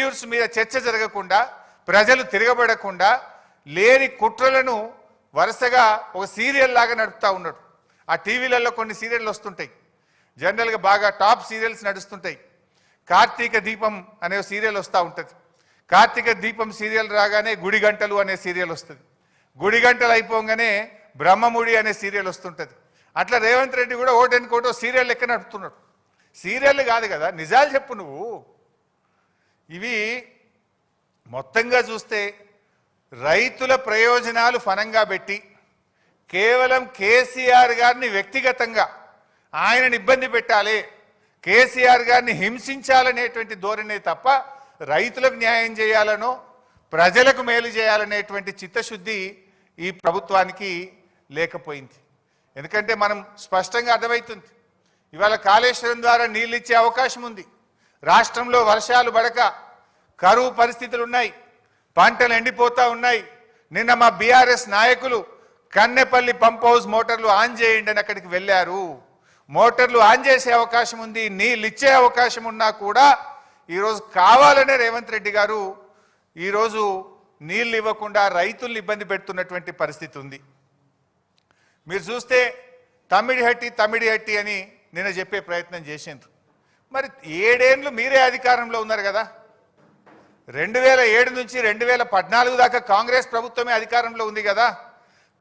Failures మీద చర్చ జరగకుండా ప్రజలు తిరగబడకుండా లేని కుట్రలను వరుసగా ఒక సీరియల్ లాగా నడుపుతా ఉన్నాడు. ఆ టీవీలలో కొన్ని సీరియళ్ళు వస్తుంటాయి. జనరల్గా బాగా టాప్ సీరియల్స్ నడుస్తుంటాయి. కార్తీక దీపం అనే సీరియల్ వస్తూ ఉంటుంది. కార్తీక దీపం సీరియల్ రాగానే గుడి గంటలు అనే సీరియల్ వస్తుంది. గుడి గంటలు అయిపోగానే బ్రహ్మముడి అనే సీరియల్ వస్తుంటుంది. అట్లా రేవంత్ రెడ్డి కూడా ఓటెనుకోటో సీరియల్ లెక్క నడుపుతున్నాడు. సీరియల్ కాదు కదా నిజాలు చెప్పు నువ్వు. ఇవి మొత్తంగా చూస్తే రైతుల ప్రయోజనాలు ఫనంగా పెట్టి కేవలం కేసీఆర్ గారిని వ్యక్తిగతంగా ఆయనను ఇబ్బంది పెట్టాలి కేసీఆర్ గారిని హింసించాలనేటువంటి ధోరణి తప్ప రైతులకు న్యాయం చేయాలనో ప్రజలకు మేలు చేయాలనేటువంటి చిత్తశుద్ధి ఈ ప్రభుత్వానికి లేకపోయింది. ఎందుకంటే మనం స్పష్టంగా అర్థమవుతుంది. ఇవాళ కాళేశ్వరం ద్వారా నీళ్ళు ఇచ్చే అవకాశం ఉంది. రాష్ట్రంలో వర్షాలు పడక కరువు పరిస్థితులు ఉన్నాయి పంటలు ఎండిపోతా ఉన్నాయి. నిన్న మా బీఆర్ఎస్ నాయకులు కన్నెపల్లి పంప్ హౌస్ మోటార్లు ఆన్ చేయండి అని అక్కడికి వెళ్ళారు. మోటార్లు ఆన్ చేసే అవకాశం ఉంది నీళ్ళు ఇచ్చే అవకాశం ఉన్నా కూడా ఈరోజు కావాలనే రేవంత్ రెడ్డి గారు ఈరోజు నీళ్ళు ఇవ్వకుండా రైతుల్ని ఇబ్బంది పెడుతున్నటువంటి పరిస్థితి ఉంది. మీరు చూస్తే తమిడిహట్టి తమిడిహట్టి అని నిన్న చెప్పే ప్రయత్నం చేసిండ్రు. మరి ఏడేండ్లు మీరే అధికారంలో ఉన్నారు కదా? రెండు వేల ఏడు నుంచి రెండు వేల పద్నాలుగు దాకా కాంగ్రెస్ ప్రభుత్వమే అధికారంలో ఉంది కదా?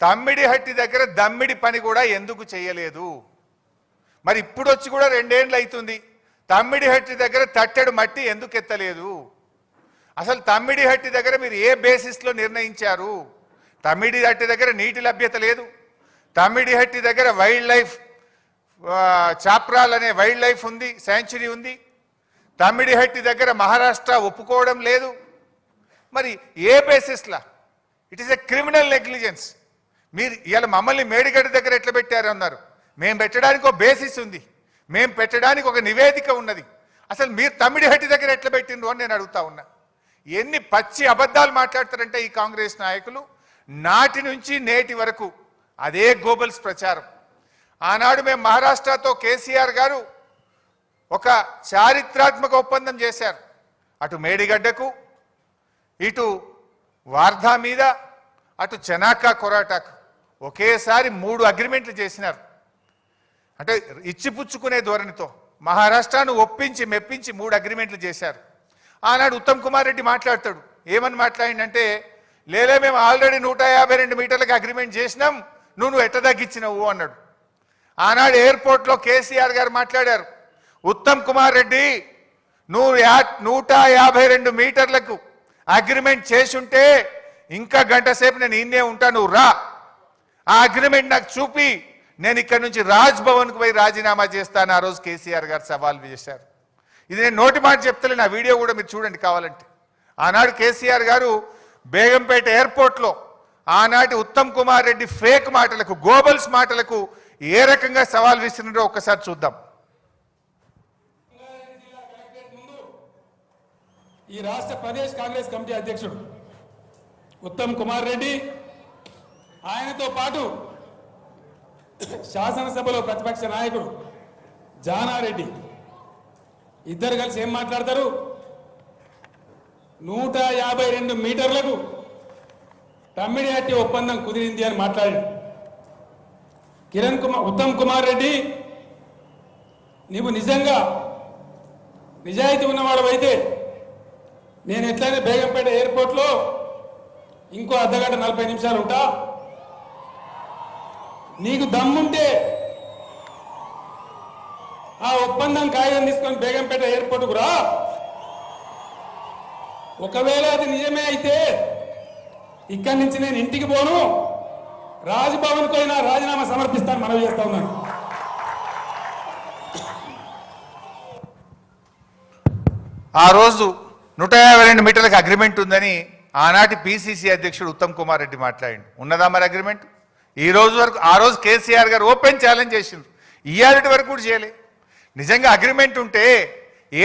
తమ్మిడిహట్టి దగ్గర దమ్మిడి పని కూడా ఎందుకు చేయలేదు? మరి ఇప్పుడు వచ్చి కూడా రెండేండ్లు అవుతుంది తమ్మిడిహట్టి దగ్గర తట్టెడు మట్టి ఎందుకు ఎత్తలేదు? అసలు తమ్మిడిహట్టి దగ్గర మీరు ఏ బేసిస్లో నిర్ణయించారు? తమ్మిడి హట్టి దగ్గర నీటి లభ్యత లేదు. తమ్మిడిహట్టి దగ్గర వైల్డ్ లైఫ్ చాప్రాల్ అనే వైల్డ్ లైఫ్ ఉంది శాంచురీ ఉంది. తమ్మిడిహట్టి దగ్గర మహారాష్ట్ర ఒప్పుకోవడం లేదు. మరి ఏ బేసిస్లా it is a criminal negligence మీరు ఇవాళ మమ్మల్ని మేడిగడ్డ దగ్గర ఎట్లా పెట్టారు అన్నారు. మేము పెట్టడానికి ఒక బేసిస్ ఉంది. మేము పెట్టడానికి ఒక నివేదిక ఉన్నది. అసలు మీరు తమ్మిడిహట్టి దగ్గర ఎట్లా పెట్టిండ్రు అని నేను అడుగుతా ఉన్నా. ఎన్ని పచ్చి అబద్ధాలు మాట్లాడతారంటే ఈ కాంగ్రెస్ నాయకులు? నాటి నుంచి నేటి వరకు అదే గోబల్స్ ప్రచారం. ఆనాడు మేము మహారాష్ట్రతో కేసీఆర్ గారు ఒక చారిత్రాత్మక ఒప్పందం చేశారు. అటు మేడిగడ్డకు ఇటు వార్ధా మీద అటు చెనాకా కొరాటాకు ఒకేసారి మూడు అగ్రిమెంట్లు చేసినారు. అంటే ఇచ్చిపుచ్చుకునే ధోరణితో మహారాష్ట్రను ఒప్పించి మెప్పించి మూడు అగ్రిమెంట్లు చేశారు. ఆనాడు ఉత్తమ్ కుమార్ రెడ్డి మాట్లాడతాడు. ఏమని మాట్లాడిందంటే లేలే మేము ఆల్రెడీ నూట యాభై రెండు మీటర్లకు అగ్రిమెంట్ చేసినాం నువ్వు ఎట్ట తగ్గించినవు అన్నాడు. ఆనాడు ఎయిర్పోర్ట్లో కేసీఆర్ గారు మాట్లాడారు. ఉత్తమ్ కుమార్ రెడ్డి నువ్వు యా నూట యాభై రెండు మీటర్లకు అగ్రిమెంట్ చేసుంటే ఇంకా గంట సేపు నేను ఇన్నే ఉంటాను నువ్వు రా. ఆ అగ్రిమెంట్ నాకు చూపి నేను ఇక్కడ నుంచి రాజ్ భవన్కు పోయి రాజీనామా చేస్తాను. ఆ రోజు కేసీఆర్ గారు సవాల్ చేశారు ఇది నేను నోటి మాట చెప్తలే నా వీడియో కూడా మీరు చూడండి కావాలంటే. ఆనాడు కేసీఆర్ గారు బేగంపేట ఎయిర్పోర్ట్లో ఆనాటి ఉత్తమ్ కుమార్ రెడ్డి ఫేక్ మాటలకు గోబల్స్ మాటలకు ఏ రకంగా సవాల్ విసిరినారో ఒక్కసారి చూద్దాం. ఈ రాష్ట్ర ప్రదేశ్ కాంగ్రెస్ కమిటీ అధ్యక్షుడు ఉత్తమ్ కుమార్ రెడ్డి ఆయనతో పాటు శాసనసభలో ప్రతిపక్ష నాయకుడు జానారెడ్డి ఇద్దరు కలిసి ఏం మాట్లాడతారు? నూట యాభై రెండు మీటర్లకు తమ్మిడి ఒప్పందం కుదిరింది అని మాట్లాడాడు కిరణ్ కుమార్ ఉత్తమ్ కుమార్ రెడ్డి నీవు నిజంగా నిజాయితీ ఉన్నవాడు నేను ఎట్లయినా బేగంపేట ఎయిర్పోర్ట్లో ఇంకో అర్ధగంట నలభై నిమిషాలు ఉంటా. నీకు దమ్ముంటే ఆ ఒప్పందం కాగితం తీసుకొని బేగంపేట ఎయిర్పోర్ట్కు రా. ఒకవేళ అది నిజమే అయితే ఇక్కడి నుంచి నేను ఇంటికి పోను. రాజ్భవన్కు అయినా రాజీనామా సమర్పిస్తాను మనవి చేస్తా ఉన్నాను. ఆ రోజు నూట యాభై రెండు మీటర్లకు అగ్రిమెంట్ ఉందని ఆనాటి పిసిసి అధ్యక్షుడు ఉత్తమ్ కుమార్ రెడ్డి మాట్లాడి ఉన్నదా మరి అగ్రిమెంట్? ఈ రోజు వరకు ఆ రోజు కేసీఆర్ గారు ఓపెన్ ఛాలెంజ్ చేసిండ్రు. ఇయ్యాలటి వరకు కూడా చేయలే. నిజంగా అగ్రిమెంట్ ఉంటే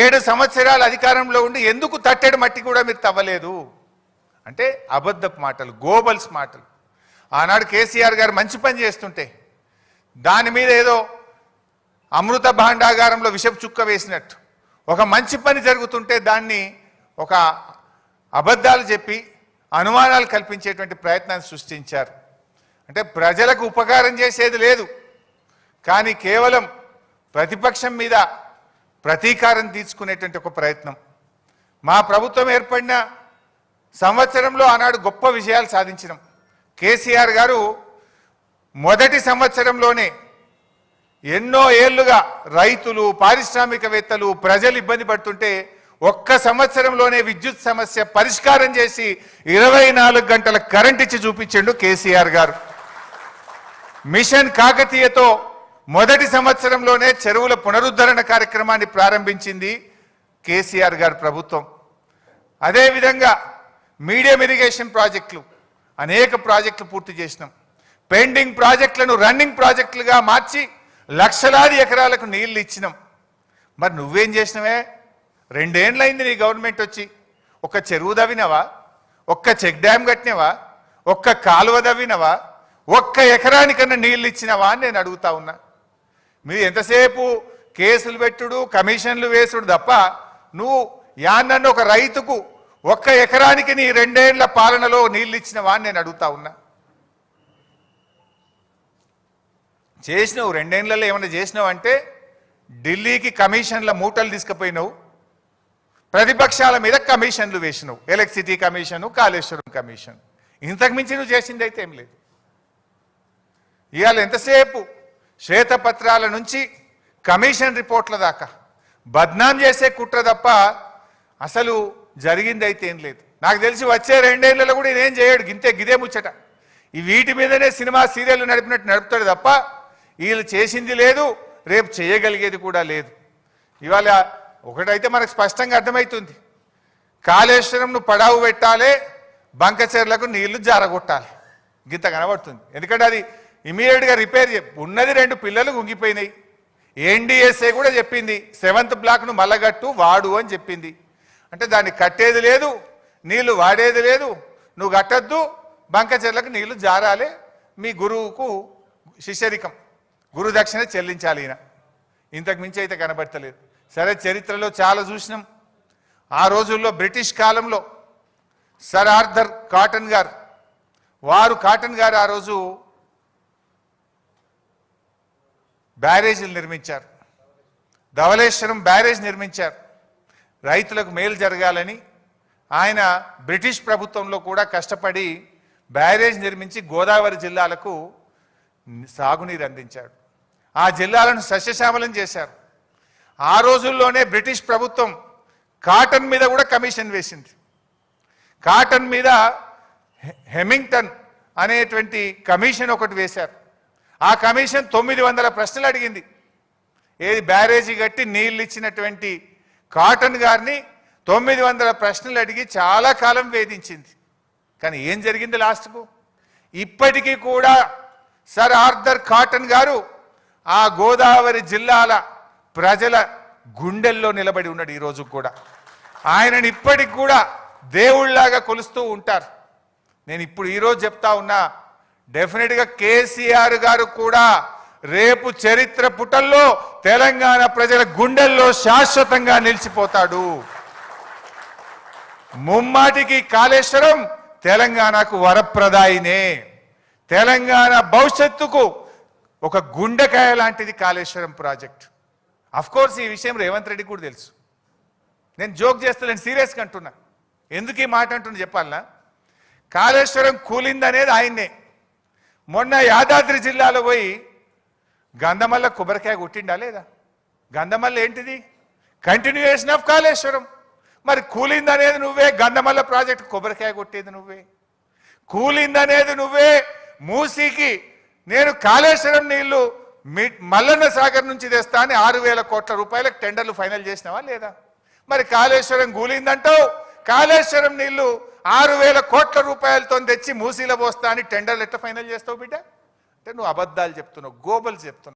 ఏడు సంవత్సరాలు అధికారంలో ఉండి ఎందుకు తట్టెడు మట్టి కూడా మీరు తవ్వలేదు? అంటే అబద్ధపు మాటలు గోబల్స్ మాటలు. ఆనాడు కేసీఆర్ గారు మంచి పని చేస్తుంటే దాని మీద ఏదో అమృత భాండాగారంలో విషపు చుక్క వేసినట్టు. ఒక మంచి పని జరుగుతుంటే దాన్ని ఒక అబద్ధాలు చెప్పి అనుమానాలు కల్పించేటువంటి ప్రయత్నాన్ని సృష్టించారు. అంటే ప్రజలకు ఉపకారం చేసేది లేదు. కానీ కేవలం ప్రతిపక్షం మీద ప్రతీకారం తీసుకునేటువంటి ఒక ప్రయత్నం. మా ప్రభుత్వం ఏర్పడిన సంవత్సరంలో ఆనాడు గొప్ప విజయాలు సాధించినాం. కేసీఆర్ గారు మొదటి సంవత్సరంలోనే ఎన్నో ఏళ్ళుగా రైతులు పారిశ్రామికవేత్తలు ప్రజలు ఇబ్బంది పడుతుంటే ఒక్క సంవత్సరంలోనే విద్యుత్ సమస్య పరిష్కారం చేసి ఇరవై నాలుగు గంటల కరెంట్ ఇచ్చి చూపించిండు కేసీఆర్ గారు. మిషన్ కాకతీయతో మొదటి సంవత్సరంలోనే చెరువుల పునరుద్ధరణ కార్యక్రమాన్ని ప్రారంభించింది కేసీఆర్ గారి ప్రభుత్వం. అదేవిధంగా మీడియం ఇరిగేషన్ ప్రాజెక్టులు అనేక ప్రాజెక్టులు పూర్తి చేసినాం. పెండింగ్ ప్రాజెక్టులను రన్నింగ్ ప్రాజెక్టులుగా మార్చి లక్షలాది ఎకరాలకు నీళ్ళు ఇచ్చినాం. మరి నువ్వేం చేసినవే? రెండేండ్లైంది నీ గవర్నమెంట్ వచ్చి ఒక చెరువు దవ్వినవా? ఒక్క చెక్ డ్యామ్ కట్టినవా? ఒక్క కాలువ దవ్వినవా? ఒక్క ఎకరానికన్నా నీళ్ళు ఇచ్చినవా అని నేను అడుగుతా ఉన్నా. మీరు ఎంతసేపు కేసులు పెట్టుడు కమిషన్లు వేసుడు తప్ప నువ్వు యాన్నన్ను ఒక రైతుకు ఒక్క ఎకరానికి నీ రెండేళ్ళ పాలనలో నీళ్ళు ఇచ్చిన వాడిని నేను అడుగుతా ఉన్నా. చేసినావు రెండేళ్ళలో ఏమైనా చేసినావు అంటే ఢిల్లీకి కమిషన్ల మూటలు తీసుకుపోయినావు ప్రతిపక్షాల మీద కమిషన్లు వేసినావు ఎలక్ట్రిసిటీ కమిషను కాళేశ్వరం కమిషన్. ఇంతకు మించి నువ్వు చేసింది అయితే ఏం లేదు. ఇవాళ ఎంతసేపు శ్వేతపత్రాల నుంచి కమిషన్ రిపోర్ట్ల దాకా? బద్నాం చేసే కుట్ర తప్ప అసలు జరిగింది అయితే ఏం లేదు. నాకు తెలిసి వచ్చే రెండేళ్ళలో కూడా ఇదేం చేయడు. గింతే గిదే ముచ్చట. ఈ వీటి మీదనే సినిమా సీరియల్ నడిపినట్టు నడుపుతాడు తప్ప వీళ్ళు చేసింది లేదు రేపు చేయగలిగేది కూడా లేదు. ఇవాళ ఒకటైతే మనకు స్పష్టంగా అర్థమవుతుంది కాళేశ్వరంను పడావు పెట్టాలి బంకచెర్లకు నీళ్ళు జారగొట్టాలి. గింత కనబడుతుంది. ఎందుకంటే అది ఇమీడియట్గా రిపేర్ ఉన్నది రెండు పిల్లలు గుంగిపోయినాయి ఎన్డీఎస్ఏ కూడా చెప్పింది సెవెంత్ బ్లాక్ను మల్లగట్టు వాడు అని చెప్పింది. అంటే దాన్ని కట్టేది లేదు నీళ్ళు వాడేది లేదు నువ్వు కట్టద్దు బంకచెర్లకు నీళ్ళు జారాలి మీ గురువుకు శిష్యరికం గురు దక్షిణ చెల్లించాలి ఈయన. ఇంతకు మించి అయితే కనబడతలేదు. సరే చరిత్రలో చాలా చూసినాం. ఆ రోజుల్లో బ్రిటిష్ కాలంలో సర్ ఆర్థర్ కాటన్ గారు వారు కాటన్ గారు ఆ రోజు బ్యారేజీలు నిర్మించారు. ధవళేశ్వరం బ్యారేజ్ నిర్మించారు. రైతులకు మేలు జరగాలని ఆయన బ్రిటిష్ ప్రభుత్వంలో కూడా కష్టపడి బ్యారేజ్ నిర్మించి గోదావరి జిల్లాలకు సాగునీరు అందించాడు. ఆ జిల్లాలను సస్యశ్యామలం చేశారు. ఆ రోజుల్లోనే బ్రిటిష్ ప్రభుత్వం కాటన్ మీద కూడా కమిషన్ వేసింది. కాటన్ మీద హెమింగ్టన్ అనేటువంటి కమిషన్ ఒకటి వేశారు. ఆ కమిషన్ తొమ్మిది వందల ప్రశ్నలు అడిగింది. ఏది బ్యారేజీ కట్టి నీళ్ళు ఇచ్చినటువంటి కాటన్ గారిని తొమ్మిది వందల ప్రశ్నలు అడిగి చాలా కాలం వేధించింది. కానీ ఏం జరిగింది లాస్ట్కు? ఇప్పటికీ కూడా సర్ ఆర్థర్ కాటన్ గారు ఆ గోదావరి జిల్లాల ప్రజల గుండెల్లో నిలబడి ఉన్నాడు ఈరోజు కూడా. ఆయనని ఇప్పటికి కూడా దేవుళ్ళలాగా కొలుస్తూ ఉంటారు. నేను ఇప్పుడు ఈరోజు చెప్తా ఉన్నా డెఫినెట్గా కేసీఆర్ గారు కూడా రేపు చరిత్ర పుటల్లో తెలంగాణ ప్రజల గుండెల్లో శాశ్వతంగా నిలిచిపోతాడు. ముమ్మాటికి కాళేశ్వరం తెలంగాణకు వరప్రదాయినే. తెలంగాణ భవిష్యత్తుకు ఒక గుండెకాయ లాంటిది కాళేశ్వరం ప్రాజెక్ట్. కోర్స్ ఈ విషయం రేవంత్ రెడ్డి కూడా తెలుసు. నేను జోక్ చేస్తలేను సీరియస్గా అంటున్నా. ఎందుకు ఈ మాట అంటున్నా చెప్పాలనా? కాళేశ్వరం కూలిందనేది ఆయన్నే. మొన్న యాదాద్రి జిల్లాలో పోయి గంధమల్ల కొబ్బరికాయ కొట్టిండా లేదా? గంధమల్ల ఏంటిది? Continuation of Kaleshwaram. మరి కూలిందనేది నువ్వే గంధమల్ల ప్రాజెక్ట్ కొబ్బరికాయ కొట్టేది నువ్వే. కూలిందనేది నువ్వే మూసీకి నేను కాళేశ్వరం నీళ్ళు మీ మల్లన్న సాగర్ నుంచి తెస్తా అని ఆరు వేల కోట్ల రూపాయలకు టెండర్లు ఫైనల్ చేసినావా లేదా? మరి కాళేశ్వరం కూలిందంటావు? కాళేశ్వరం నీళ్ళు ఆరు వేల కోట్ల రూపాయలతో తెచ్చి మూసీలో పోస్తా అని టెండర్లు ఎట్లా ఫైనల్ చేస్తావు బిడ్డ? అంటే నువ్వు అబద్ధాలు చెప్తున్నావు గోబలు చెప్తున్నావు.